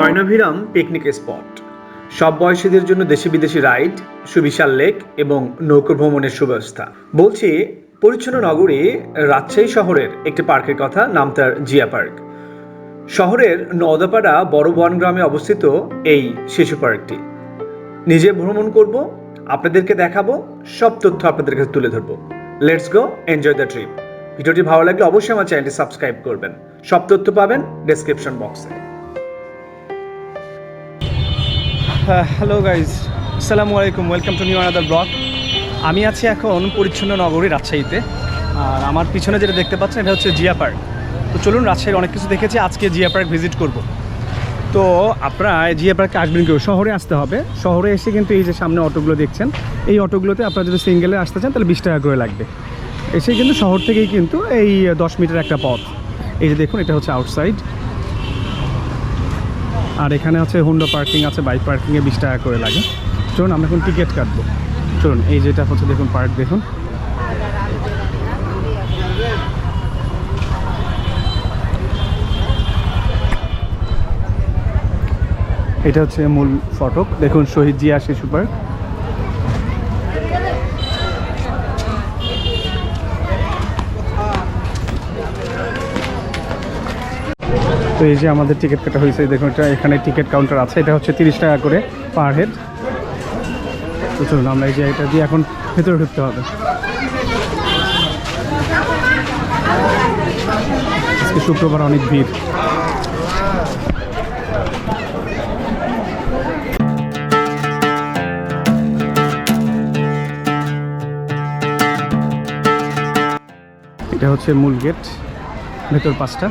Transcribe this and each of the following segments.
নয়নাভিরাম picnic spot সব বয়সীদের জন্য দেশি বিদেশি রাইড সুবিশাল লেক এবং নৌকো ভ্রমণের সুব্যবস্থা। বলছি, পরিচ্ছন্ন নগরী রাজশাহী শহরের একটি পার্কের কথা, নাম তার জিয়া পার্ক। শহরের নওদাপাড়া বড় বন গ্রামে অবস্থিত এই শিশু পার্কটি। নিজে ভ্রমণ করব, আপনাদেরকে দেখাবো, সব তথ্য আপনাদের কাছে তুলে ধরবো। Let's go enjoy the trip ভিডিওটি ভালো লাগলে অবশ্যই আমার চ্যানেলটি সাবস্ক্রাইব করবেন। সব তথ্য পাবেন ডেসক্রিপশন বক্সে হ্যালো গাইজ আসসালামু আলাইকুম welcome to new another blog আমি আছি এখন পরিচ্ছন্ন নগরী রাজশাহীতে, আর আমার পিছনে যেটা দেখতে পাচ্ছেন এটা হচ্ছে জিয়া পার্ক। তো চলুন রাজশাহীর অনেক কিছু দেখেছি, আজকে জিয়া পার্ক ভিজিট করব। তো আপনারা জিয়া পার্কে আসবেন কেউ? শহরে আসতে হবে। শহরে এসে কিন্তু এই যে সামনে অটোগুলো দেখছেন, এই অটোগুলোতে আপনারা যদি সিঙ্গেলে আসতে চান, তাহলে বিশ টাকা করে লাগবে। এসে কিন্তু শহর থেকেই কিন্তু এই দশ মিটার একটা পথ। এই যে দেখুন, এটা হচ্ছে আউটসাইড আর এখানে হচ্ছে হুন্ডো পার্কিং আছে বাইক পার্কিংয়ে বিশ টাকা করে লাগে। চলুন, আমরা এখন টিকিট কাটবো। চলুন, এই যেটা হচ্ছে দেখুন পার্ক দেখুন। এটা হচ্ছে মূল ফটক। দেখুন, শহীদ জিয়া শিশু পার্ক তো এই যে আমাদের টিকিট কাটা হয়েছে, দেখুন এটা এখানে টিকিট কাউন্টার আছে, এটা হচ্ছে তিরিশ টাকা করে পার হেড তো চলুন, আমরা এই যে এটা দিয়ে এখন ভেতরে ঢুকতে হবে। শুক্রবার অনেক ভিড়। এটা হচ্ছে মূল গেট ভেতর পাঁচটা।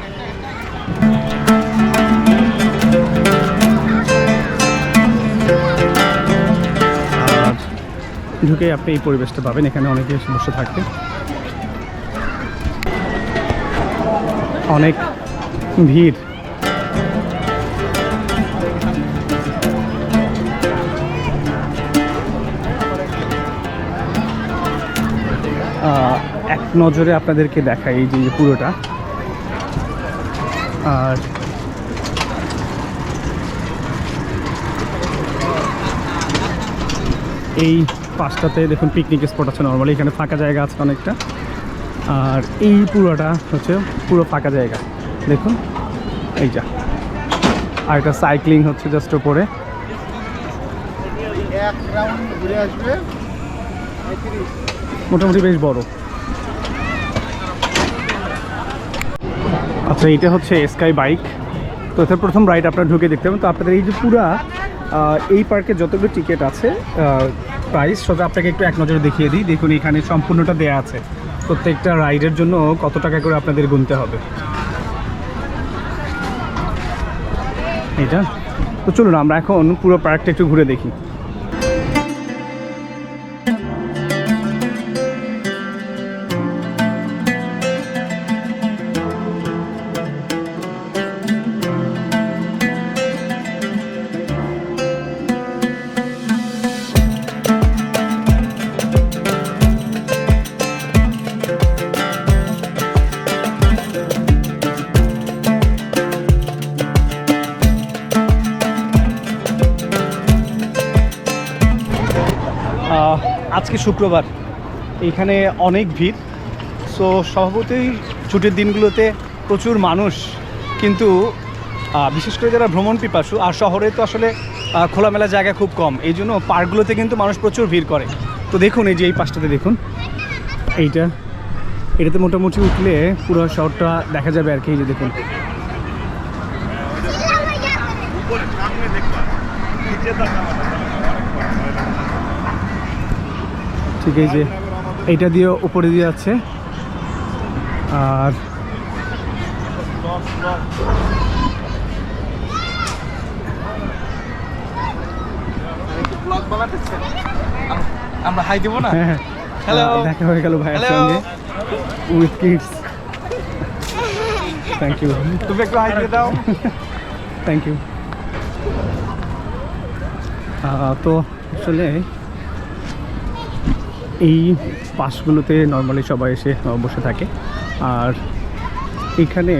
ঢুকে আপনি এই পরিবেশটা পাবেন, এখানে অনেকে বসে থাকে অনেক ভিড়। এক নজরে আপনাদেরকে দেখাই এই যে পুরোটা। আর এই পাঁচটাতে দেখুন পিকনিক স্পট আছে নর্মালি এখানে ফাঁকা জায়গা আছে অনেকটা। আর এই পুরোটা হচ্ছে পুরো ফাঁকা জায়গা। দেখুন, এই যা। আর একটা সাইক্লিং হচ্ছে জাস্ট ওপরে মোটামুটি বেশ বড়। আচ্ছা এটা হচ্ছে স্কাই বাইক তো এটার প্রথম রাইড আপনারা ঢুকে দেখতে পাবেন। তো আপনাদের এই যে পুরা এই পার্কে যতগুলো টিকিট আছে প্রাইস সেটা আপনাকে একটু এক নজরে দেখিয়ে দিই। দেখুন, এখানে সম্পূর্ণটা দেয়া আছে। প্রত্যেকটা রাইডের জন্য কত টাকা করে আপনাদের গুনতে হবে? এটা? তো চলুন, আমরা এখন পুরো পার্কটা একটু ঘুরে দেখি। আজকে শুক্রবার। এইখানে অনেক ভিড়। সো স্বভাবতই ছুটির দিনগুলোতে প্রচুর মানুষ। কিন্তু বিশেষ করে যারা ভ্রমণ পিপাসু, আর শহরে তো আসলে খোলামেলা জায়গা খুব কম। এই জন্য পার্কগুলোতে কিন্তু মানুষ প্রচুর ভিড় করে। তো দেখুন, এই যে এই পাশটাতে দেখুন। এইটা, এটাতে মোটামুটি উঠলে পুরো শহরটা দেখা যাবে আর কি, এই যে দেখুন। ঠিক এই যে এইটা দিয়ে উপরে দিয়ে যাচ্ছে। আর আমরা হাই দেবো না? হ্যাঁ হ্যাঁ। দেখা হয়ে গেল ভাইয়ের সঙ্গে। উইথ কিডস থ্যাংক ইউ তুমি একটু হাই দিয়ে দাও। থ্যাংক ইউ তো আসলে এই পাশগুলোতে নর্মালি সবাই এসে বসে থাকে। আর এখানে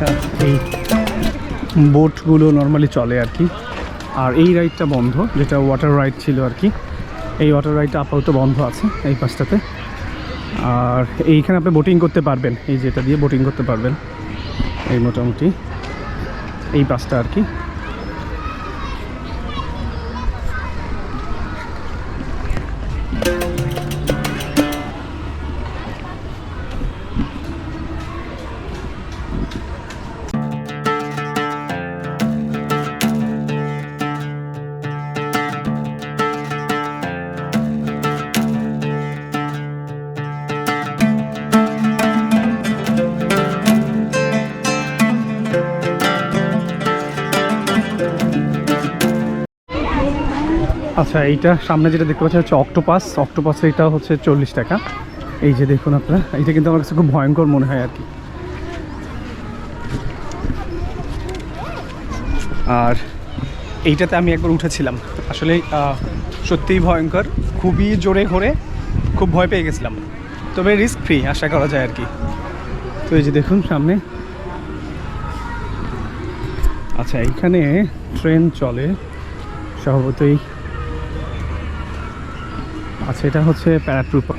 আচ্ছা এই বোটগুলো নর্মালি চলে আর কি। আর এই রাইডটা বন্ধ, যেটা ওয়াটার রাইড ছিল আর কি। এই ওয়াটার রাইডটা আপাতত বন্ধ আছে এই পাশটাতে। আর এইখানে আপনি বোটিং করতে পারবেন, এই যেটা দিয়ে বোটিং করতে পারবেন। এই মোটামুটি এই পাশটা আর কি। আচ্ছা এইটা সামনে যেটা দেখতে পাচ্ছি হচ্ছে অক্টোপাস অক্টোপাসের এটা হচ্ছে চল্লিশ টাকা। এই যে দেখুন আপনারা, এইটা কিন্তু আমার কাছে খুব ভয়ঙ্কর মনে হয় আর কি। আর এইটাতে আমি একবার উঠেছিলাম। আসলে সত্যিই ভয়ঙ্কর। খুবই জোরে ঘোরে, খুব ভয় পেয়ে গেছিলাম। তবে রিস্ক ফ্রি আশা করা যায় আর কি। তো এই যে দেখুন সামনে। আচ্ছা এইখানে ট্রেন চলে। স্বভাবতই আচ্ছা এটা হচ্ছে প্যারাট্রুপার।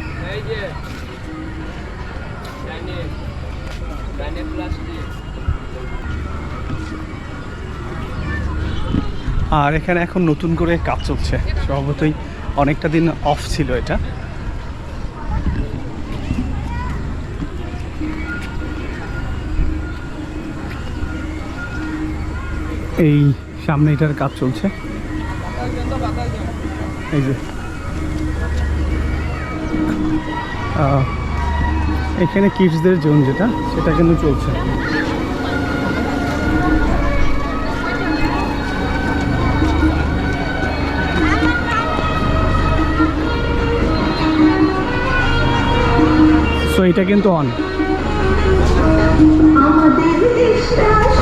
আর এখানে এখন নতুন করে কাজ চলছে। স্বভাবতই অনেকটা দিন অফ ছিল এটা। এই সামনে এটার কাজ চলছে। এই যে। এখানে কিডসদের জোন যেটা সেটা কিন্তু চলছে। সো এটা কিন্তু অন আমাদের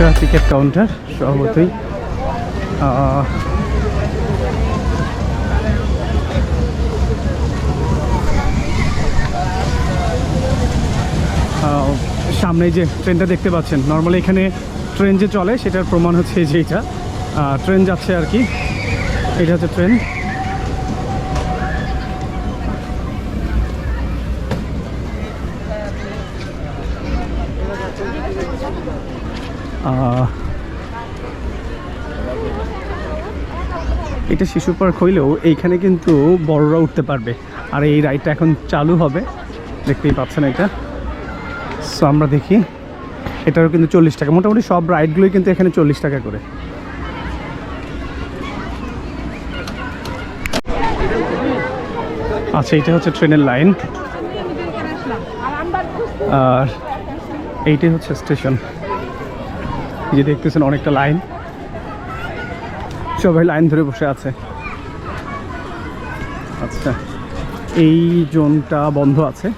একটা টিকিট কাউন্টার স্বভাবতই। সামনে যে ট্রেনটা দেখতে পাচ্ছেন নর্মালি এখানে ট্রেন যে চলে, সেটার প্রমাণ হচ্ছে যে এইটা। ট্রেন যাচ্ছে আর কি। এটা হচ্ছে ট্রেন এটা শিশু পার্ক হইলেও এইখানে কিন্তু বড়রা উঠতে পারবে। আর এই রাইডটা এখন চালু হবে। দেখতেই পাচ্ছেন এটা। সো আমরা দেখি। এটারও কিন্তু চল্লিশ টাকা। মোটামুটি সব রাইডগুলোই কিন্তু এখানে চল্লিশ টাকা করে। আচ্ছা এটা হচ্ছে ট্রেনের লাইন। আর এইটাই হচ্ছে স্টেশন। যে দেখতেছেন অনেকটা লাইন। সবাই লাইন ধরে বসে আছে। আচ্ছা এই জোনটা বন্ধ আছে।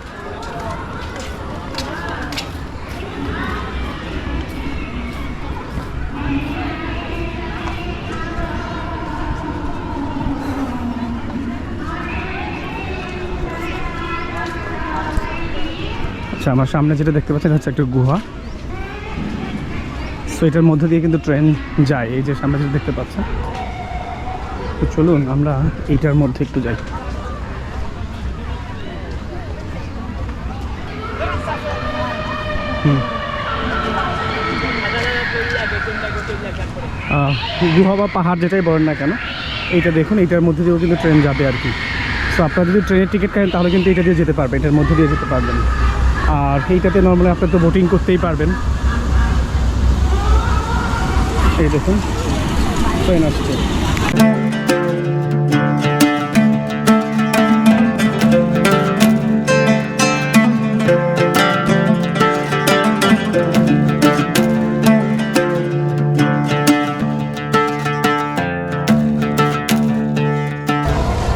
আচ্ছা আমার সামনে যেটা দেখতে পাচ্ছেন হচ্ছে একটা গুহা। সো এটার মধ্যে দিয়ে কিন্তু ট্রেন যায়, এই যে সামনে যেটা দেখতে পাচ্ছেন। তো চলুন, আমরা এইটার মধ্যে একটু যাই। গুহা বা পাহাড় যেটাই বলেন না কেন, এইটা দেখুন, এইটার মধ্যে দিয়েও কিন্তু ট্রেন যাবে আর কি। সো আপনারা যদি ট্রেনের টিকিট কাটেন, তাহলে কিন্তু এটা দিয়ে যেতে পারবেন, এটার মধ্যে দিয়ে যেতে পারবেন। আর এইটাতে নর্মালি আপনার তো বোটিং করতেই পারবেন। এই দেখুন ট্রেন আসছে।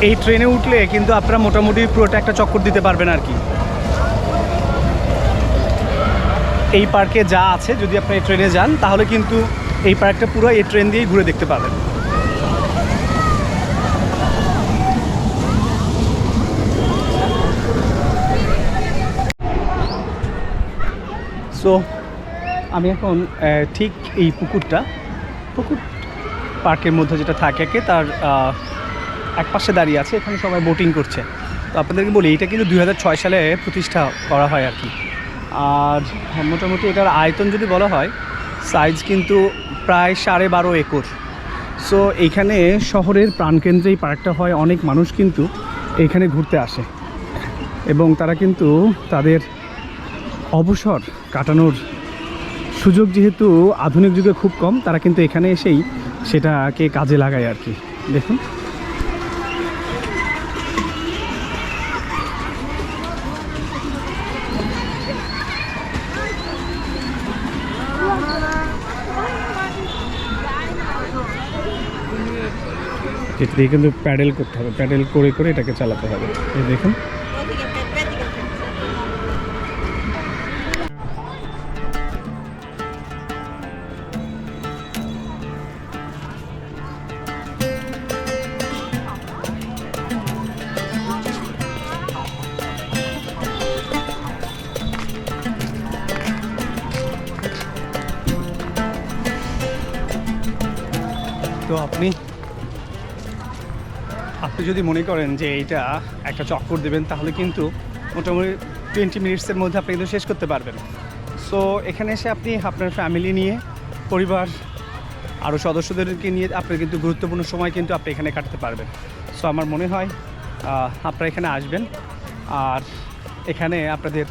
এই ট্রেনে উঠলে কিন্তু আপনারা মোটামুটি পুরোটা একটা চক্কর দিতে পারবেন আর কি। এই পার্কে যা আছে, যদি আপনি ট্রেনে যান, তাহলে কিন্তু এই পার্কটা পুরো এই ট্রেন দিয়েই ঘুরে দেখতে পাবেন। সো আমি এখন ঠিক এই পুকুরটা, পুকুর পার্কের মধ্যে যেটা থাকে তার এক পাশে দাঁড়িয়ে আছে, এখানে সবাই বোটিং করছে। তো আপনাদেরকে বলি, এটা কিন্তু দু হাজার ছয় সালে প্রতিষ্ঠা করা হয় আর কি। আর মোটামুটি এটার আয়তন যদি বলা হয় সাইজ কিন্তু প্রায় সাড়ে বারো একর। সো এইখানে শহরের প্রাণকেন্দ্রে এই পার্কটা হয়, অনেক মানুষ কিন্তু এইখানে ঘুরতে আসে। এবং তারা কিন্তু তাদের অবসর কাটানোর সুযোগ যেহেতু আধুনিক যুগে খুব কম, তারা কিন্তু এখানে এসেই সেটাকে কাজে লাগায় আর কি। দেখুন। দিয়ে কিন্তু প্যাডেল করতে হবে, প্যাডেল করে করে এটাকে চালাতে হবে। এই দেখুন। তো আপনি আপনি যদি মনে করেন যে এইটা একটা চক্কর দেবেন, তাহলে কিন্তু মোটামুটি টোয়েন্টি মিনিটসের মধ্যে আপনি কিন্তু শেষ করতে পারবেন। সো এখানে এসে আপনি আপনার ফ্যামিলি নিয়ে, পরিবার আরও সদস্যদেরকে নিয়ে আপনার কিন্তু গুরুত্বপূর্ণ সময় কিন্তু আপনি এখানে কাটাতে পারবেন। সো আমার মনে হয় আপনারা এখানে আসবেন আর এখানে আপনাদের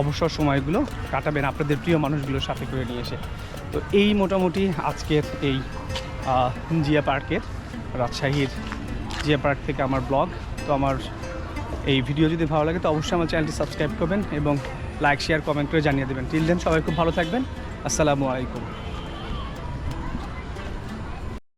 অবসর সময়গুলো কাটাবেন, আপনাদের প্রিয় মানুষগুলো সাথে করে নিয়ে এসে। তো এই মোটামুটি আজকের এই জিয়া পার্কের রাজশাহীর জিয়া পার্ট থেকে আমার ব্লগ। তো আমার এই ভিডিও যদি ভালো লাগে, তো অবশ্যই আমার চ্যানেলটি সাবস্ক্রাইব করবেন এবং লাইক, শেয়ার, কমেন্ট করে জানিয়ে দেবেন। টিল দেন সবাই খুব ভালো থাকবেন। আসসালামু আলাইকুম।